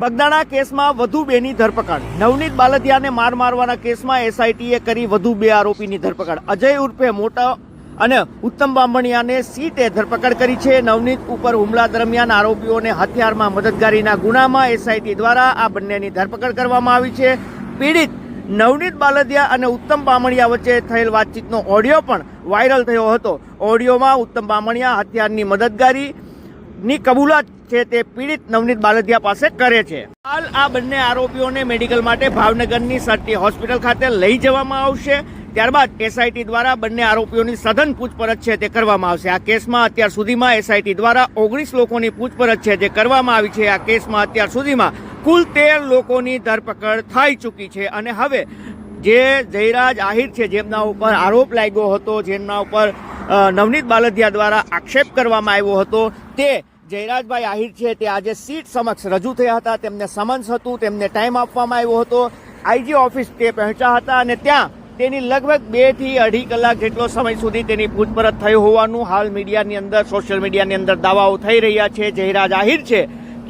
બગદાણા કેસમાં વધુ બેની ધરપકડ. નવનીત બાલદિયાને માર મારવાના કેસમાં એસઆઈટીએ કરી વધુ બે આરોપીની ધરપકડ. અજય ઉર્ફે મોટા અને ઉત્તમ બામણિયાને સીટે ધરપકડ કરી છે. નવનીત ઉપર હુમલા દરમિયાન આરોપીઓને હથિયારમાં મદદગારીના ગુનામાં એસઆઈટી દ્વારા આ બંનેની ધરપકડ કરવામાં આવી છે. પીડિત નવનીત બાલદિયા અને ઉત્તમ બામણિયા વચ્ચે થયેલ વાતચીતનો ઓડિયો પણ વાયરલ થયો હતો. ઓડિયોમાં ઉત્તમ બામણિયા હથિયારની મદદગારી ની કબૂલાત છે તે પીડિત નવનીત બાલદિયા પાસે કરે છે. હાલ આ બંને આરોપીઓને મેડિકલ માટે ભાવનગરની સરટી હોસ્પિટલ ખાતે લઈ જવામાં આવશે. ત્યારબાદ એસઆઈટી દ્વારા બંને આરોપીઓની સઘન પૂછપરછ છે તે કરવામાં આવશે. આ કેસમાં અત્યાર સુધીમાં એસઆઈટી દ્વારા ઓગણીસ લોકોની પૂછપરછ છે તે કરવામાં આવી છે. આ કેસમાં અત્યાર સુધીમાં કુલ તેર લોકોની ધરપકડ થઈ ચૂકી છે. અને હવે જે જયરાજ આહિર છે, જેમના ઉપર આરોપ લાગ્યો હતો, જેમના ઉપર નવનીત બાલદિયા દ્વારા આક્ષેપ કરવામાં આવ્યો હતો, તે જયરાજભાઈ આહિર છે તે આજે સીટ સમક્ષ રજૂ થયા હતા. તેમને સમન્સ હતું, તેમને ટાઈમ આપવામાં આવ્યો હતો. આઈજી ઓફિસ તે પહોંચ્યા હતા અને ત્યાં તેની લગભગ બેથી અઢી કલાક જેટલો સમય સુધી તેની પૂછપરછ થઈ હોવાનું હાલ મીડિયાની અંદર, સોશિયલ મીડિયાની અંદર દાવાઓ થઈ રહ્યા છે. જયરાજ આહિર છે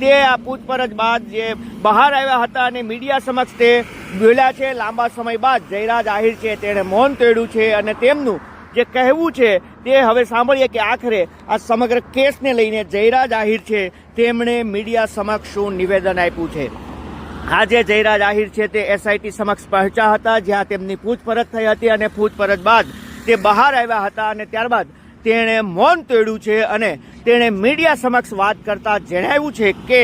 તે આ પૂછપરછ બાદ જે બહાર આવ્યા હતા અને મીડિયા સમક્ષ તે બોલ્યા છે. લાંબા સમય બાદ જયરાજ આહિર છે તેણે મૌન તેડ્યું છે અને તેમનું જે કહેવું છે તે હવે સાંભળીએ કે આખરે આ સમગ્ર કેસને લઈને જયરાજ આહિર છે, તેમણે મીડિયા સમક્ષ શું નિવેદન આપ્યું છે? આજે જયરાજ આહિર છે તે એસઆઈટી સમક્ષ પહોંચ્યા હતા, જ્યાં તેમની પૂછપરછ થઈ હતી અને પૂછપરછ બાદ તે બહાર આવ્યા હતા અને ત્યારબાદ તેણે મૌન તોડ્યું છે અને તેણે મીડિયા સમક્ષ વાત કરતા જણાવ્યું છે કે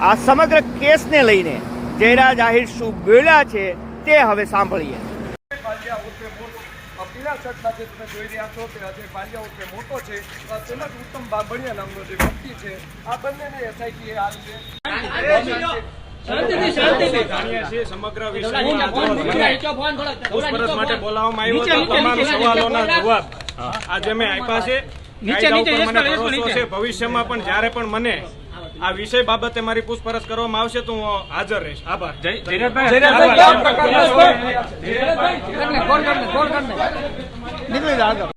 આ સમગ્ર કેસને લઈને જયરાજ આહિર શું બોલ્યા છે તે હવે સાંભળીએ. આ જે તમે જોઈ રહ્યા છો તે અજય પાલિયા ઉર્ફે મોટો છે તેમજ ઉત્તમ બાબણિયા નામનો જે વ્યક્તિ છે આ બંનેને એસઆઈટી આ રીતે સમગ્ર વિષયમાં જો તમે પૂછપરછ માટે બોલાવવામાં આવ્યો તમામ સવાલોના જવાબ આજે મેં આપ્યા છે છે ભવિષ્યમાં પણ જ્યારે પણ મને આ વિષય બાબતે મારી પૂછપરછ કરવામાં આવશે તો હું હાજર રહીશ. આભાર. જયરાજભાઈ,